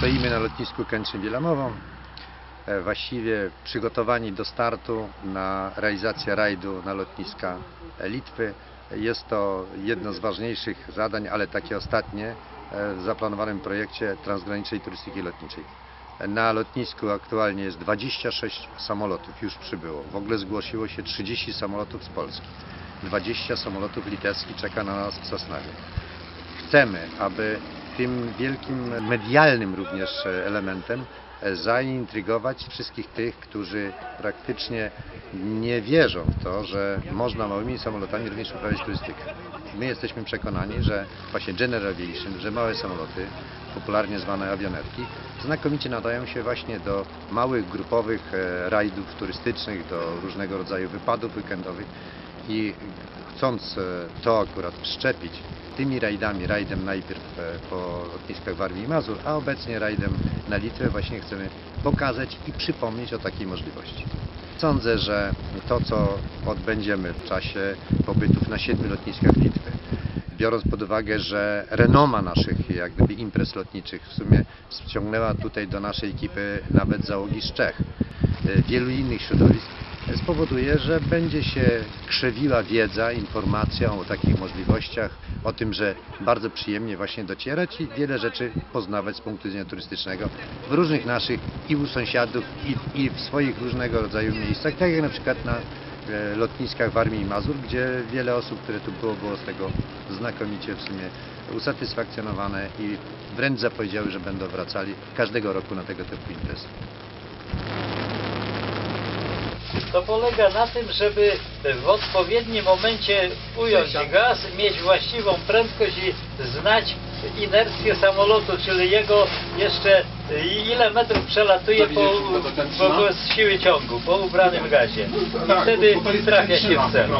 Stoimy na lotnisku Kętrzyn-Wielamową, e, właściwie przygotowani do startu na realizację rajdu na lotniska Litwy. Jest to jedno z ważniejszych zadań, ale takie ostatnie e, w zaplanowanym projekcie transgranicznej turystyki lotniczej. Na lotnisku aktualnie jest 26 samolotów, już przybyło. W ogóle zgłosiło się 30 samolotów z Polski. 20 samolotów litewskich czeka na nas w Sosnawie chcemy, aby tym wielkim medialnym również elementem e, zaintrygować wszystkich tych, którzy praktycznie nie wierzą w to, że można małymi samolotami również uprawiać turystykę. My jesteśmy przekonani, że właśnie general aviation, że małe samoloty, popularnie zwane awionetki, znakomicie nadają się właśnie do małych grupowych e, rajdów turystycznych, do różnego rodzaju wypadów weekendowych i chcąc e, to akurat wszczepić tymi rajdami, rajdem najpierw e, po lotniskach Warmii i Mazur, a obecnie rajdem na Litwę właśnie chcemy pokazać i przypomnieć o takiej możliwości. Sądzę, że to co odbędziemy w czasie pobytów na siedmiu lotniskach Litwy, biorąc pod uwagę, że renoma naszych jak gdyby imprez lotniczych w sumie ściągnęła tutaj do naszej ekipy nawet załogi z Czech, e, wielu innych środowisk, spowoduje, że będzie się krzewiła wiedza, informacja o takich możliwościach, o tym, że bardzo przyjemnie właśnie docierać i wiele rzeczy poznawać z punktu widzenia turystycznego w różnych naszych i u sąsiadów i, i w swoich różnego rodzaju miejscach, tak jak na przykład na e, lotniskach Warmii i Mazur, gdzie wiele osób, które tu było, było z tego znakomicie w sumie usatysfakcjonowane i wręcz zapowiedziały, że będą wracali każdego roku na tego typu imprezy. To polega na tym, żeby w odpowiednim momencie ująć gaz, mieć właściwą prędkość i znać inercję samolotu, czyli jego jeszcze ile metrów przelatuje po, po, po siły ciągu, po ubranym gazie. I wtedy trafia się w cel.